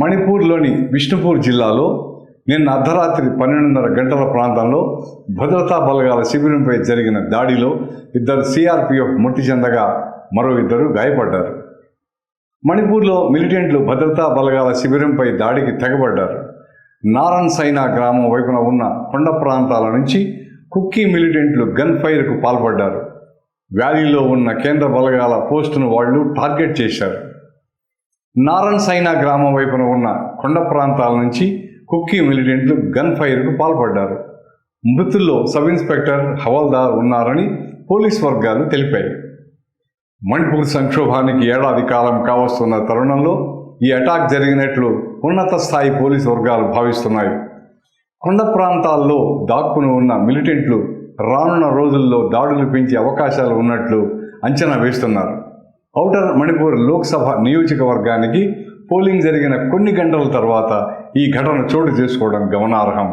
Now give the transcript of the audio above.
మణిపూర్లోని విష్ణుపూర్ జిల్లాలో నిన్న అర్ధరాత్రి పన్నెండున్నర గంటల ప్రాంతంలో భద్రతా బలగాల శిబిరంపై జరిగిన దాడిలో ఇద్దరు సిఆర్పిఎఫ్ మృతి చెందగా మరో ఇద్దరు గాయపడ్డారు. మణిపూర్లో మిలిటెంట్లు భద్రతా బలగాల శిబిరంపై దాడికి తెగబడ్డారు. నారన్ సైనా గ్రామం వైపున ఉన్న కొండ ప్రాంతాల నుంచి కుక్కీ మిలిటెంట్లు గన్ ఫైర్కు పాల్పడ్డారు. వ్యాలీలో ఉన్న కేంద్ర బలగాల పోస్టును వాళ్ళు టార్గెట్ చేశారు. నారన్ సైనా గ్రామం వైపున ఉన్న కొండ ప్రాంతాల నుంచి కుక్కీ మిలిటెంట్లు గన్ ఫైర్కు పాల్పడ్డారు. మృతుల్లో సబ్ ఇన్స్పెక్టర్ హవల్దార్ ఉన్నారని పోలీస్ వర్గాలు తెలిపాయి. మణిపూర్ సంక్షోభానికి ఏడాది కాలం కావస్తున్న తరుణంలో ఈ అటాక్ జరిగినట్లు ఉన్నత స్థాయి పోలీస్ వర్గాలు భావిస్తున్నాయి. కొండ ప్రాంతాల్లో దాక్కుని ఉన్న మిలిటెంట్లు రానున్న రోజుల్లో దాడులు పెంచే అవకాశాలు ఉన్నట్లు అంచనా వేస్తున్నారు. ఔటర్ మణిపూర్ లోక్సభ నియోజకవర్గానికి పోలింగ్ జరిగిన కొన్ని గంటల తర్వాత ఈ ఘటన చోటు చేసుకోవడం గమనార్హం.